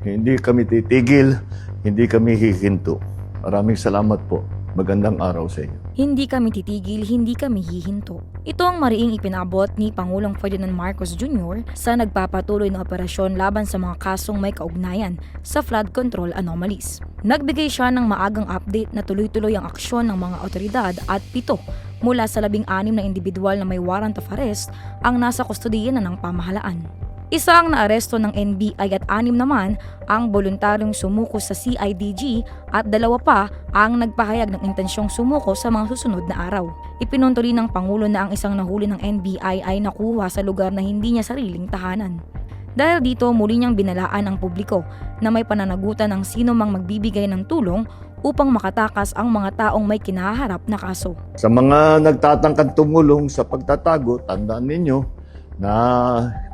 Hindi kami titigil, hindi kami hihinto. Maraming salamat po. Magandang araw sa inyo. Hindi kami titigil, hindi kami hihinto. Ito ang mariing ipinabot ni Pangulong Ferdinand Marcos Jr. sa nagpapatuloy na operasyon laban sa mga kasong may kaugnayan sa flood control anomalies. Nagbigay siya ng maagang update na tuloy-tuloy ang aksyon ng mga otoridad at pito mula sa labing anim na individual na may warrant of arrest ang nasa kustodiya na ng pamahalaan. Isa ang naaresto ng NBI at anim naman ang voluntaryong sumuko sa CIDG at dalawa pa ang nagpahayag ng intensyong sumuko sa mga susunod na araw. Ipinuntuli ng Pangulo na ang isang nahuli ng NBI ay nakuha sa lugar na hindi niya sariling tahanan. Dahil dito muli niyang binalaan ang publiko na may pananagutan ng sino mang magbibigay ng tulong upang makatakas ang mga taong may kinaharap na kaso. Sa mga nagtatangkang tumulong sa pagtatago, tandaan ninyo na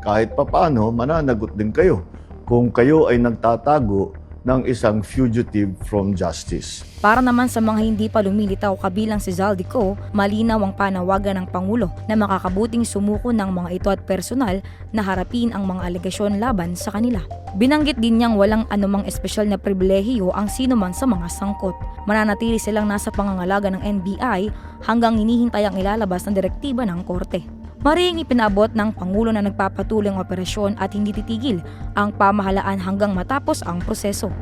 kahit papano mananagot din kayo kung kayo ay nagtatago ng isang fugitive from justice. Para naman sa mga hindi pa lumilitaw kabilang si Zaldico, malinaw ang panawagan ng Pangulo na makakabuting sumuko ng mga ito at personal na harapin ang mga alegasyon laban sa kanila. Binanggit din niyang walang anumang espesyal na pribilehiyo ang sino man sa mga sangkot. Mananatili silang nasa pangangalaga ng NBI hanggang hinihintay ang ilalabas na direktiba ng korte. Maring ipinabot ng Pangulo na nagpapatuloy ang operasyon at hindi titigil ang pamahalaan hanggang matapos ang proseso.